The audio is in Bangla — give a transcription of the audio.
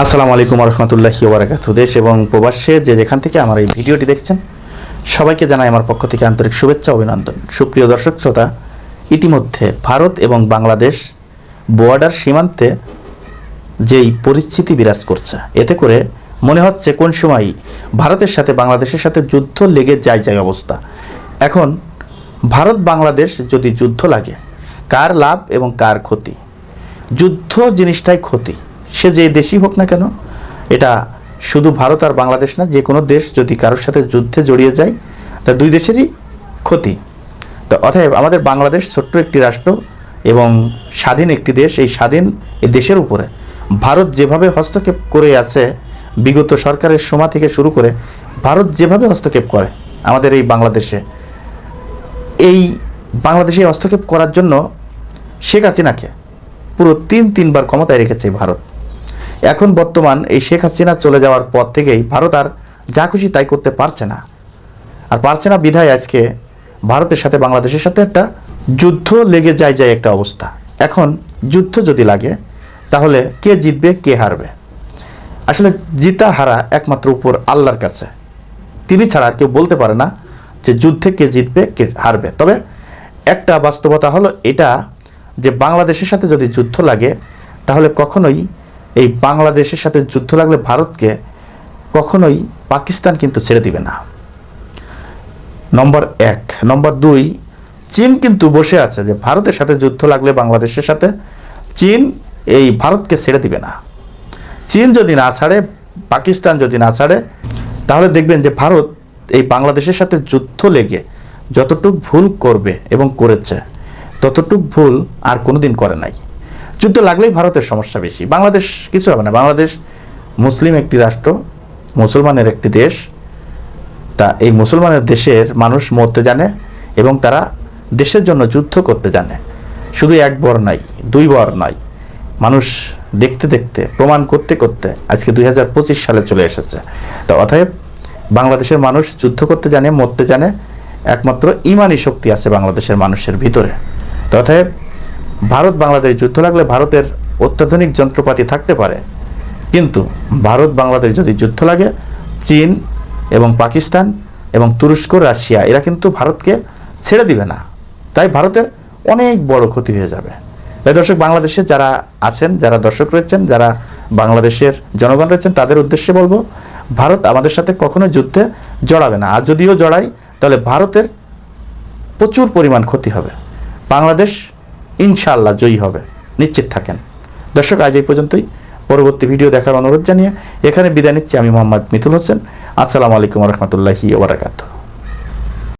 আসসালামু আলাইকুম রহমতুল্লাহি ওবরাকাতু দেশ এবং প্রবাসে যে যেখান থেকে আমার এই ভিডিওটি দেখছেন, সবাইকে জানাই আমার পক্ষ থেকে আন্তরিক শুভেচ্ছা অভিনন্দন। সুপ্রিয় দর্শক শ্রোতা, ইতিমধ্যে ভারত এবং বাংলাদেশ বর্ডার সীমান্তে যেই পরিস্থিতি বিরাজ করছে, এতে করে মনে হচ্ছে কোন সময় ভারতের সাথে বাংলাদেশের সাথে যুদ্ধ লেগে যায় যায় অবস্থা। এখন ভারত বাংলাদেশ যদি যুদ্ধ লাগে, কার লাভ এবং কার ক্ষতি? যুদ্ধ জিনিসটাই ক্ষতি। সে যে দেশই হোক না কেন, এটা শুধু ভারত আর বাংলাদেশ না, যে কোনো দেশ যদি কারোর সাথে যুদ্ধে জড়িয়ে যায়, তা দুই দেশেরই ক্ষতি। তো অতএব আমাদের বাংলাদেশ ছোট্ট একটি রাষ্ট্র এবং স্বাধীন একটি দেশ, এই স্বাধীন এই দেশের উপরে। ভারত যেভাবে হস্তক্ষেপ করে আছে, বিগত সরকারের সময় থেকে শুরু করে, ভারত যেভাবে হস্তক্ষেপ করে আমাদের এই বাংলাদেশে এই বাংলাদেশে হস্তক্ষেপ করার জন্য শেখ হাসিনাকে পুরো তিন তিনবার ক্ষমতায় রেখেছে ভারত। এখন বর্তমান এই শেখ হাসিনা চলে যাওয়ার পর থেকেই ভারত আর যা খুশি তাই করতে পারছে না। আর পারছে না বিধায় আজকে ভারতের সাথে বাংলাদেশের সাথে একটা যুদ্ধ লেগে যায় যায় একটা অবস্থা। এখন যুদ্ধ যদি লাগে, তাহলে কে জিতবে, কে হারবে? আসলে জিতা হারা একমাত্র উপর আল্লাহর কাছে। তিনি ছাড়া আর কেউ বলতে পারে না যে যুদ্ধে কে জিতবে, কে হারবে। তবে একটা বাস্তবতা হলো এটা, যে বাংলাদেশের সাথে যদি যুদ্ধ লাগে, তাহলে কখনোই এই বাংলাদেশের সাথে যুদ্ধ লাগলে ভারতকে কখনোই পাকিস্তান কিন্তু ছেড়ে দিবে না। নম্বর এক। নম্বর দুই, চীন কিন্তু বসে আছে যে ভারতের সাথে যুদ্ধ লাগলে বাংলাদেশের সাথে, চীন এই ভারতকে ছেড়ে দিবে না। চীন যদি না ছাড়ে, পাকিস্তান যদি না ছাড়ে, তাহলে দেখবেন যে ভারত এই বাংলাদেশের সাথে যুদ্ধ লেগে যতটুক ভুল করবে এবং করেছে, ততটুক ভুল আর কোনোদিন করে নাই। যুদ্ধ লাগলেই ভারতের সমস্যা বেশি। বাংলাদেশ কিছু হবে না। বাংলাদেশ মুসলিম একটি রাষ্ট্র, মুসলমানের একটি দেশ। তা এই মুসলমানের দেশের মানুষ মরতে জানে এবং তারা দেশের জন্য যুদ্ধ করতে জানে। শুধু এক বর নাই, দুই বর নয় মানুষ দেখতে দেখতে, প্রমাণ করতে করতে আজকে দুই হাজার পঁচিশ সালে চলে এসেছে। তো অতএব বাংলাদেশের মানুষ যুদ্ধ করতে জানে, মরতে জানে। একমাত্র ইমানি শক্তি আছে বাংলাদেশের মানুষের ভিতরে। তো অতএব ভারত বাংলাদেশ যুদ্ধ লাগলে ভারতের অত্যাধুনিক যন্ত্রপাতি থাকতে পারে। কিন্তু ভারত বাংলাদেশ যদি যুদ্ধ লাগে, চীন এবং পাকিস্তান এবং তুরস্ক, রাশিয়া, এরা কিন্তু ভারতকে ছেড়ে দিবে না। তাই ভারতের অনেক বড় ক্ষতি হয়ে যাবে। তাই দর্শক, বাংলাদেশে যারা আছেন, যারা দর্শক রয়েছেন, যারা বাংলাদেশের জনগণ রয়েছেন, তাদের উদ্দেশ্যে বলব, ভারত আমাদের সাথে কখনো যুদ্ধে জড়াবে না। আর যদিও জড়াই তাহলে ভারতের প্রচুর পরিমাণ ক্ষতি হবে। বাংলাদেশ ইনশাআল্লাহ জয়ী হবে। নিশ্চিত থাকেন। দর্শক, আজ এই পর্যন্তই। পরবর্তী ভিডিও দেখার অনুরোধ জানিয়ে এখানে বিদায় নিচ্ছি আমি মোহাম্মদ মিতুল হোসেন। আসসালামু আলাইকুম রহমতুল্লাহি ওবরাকাতু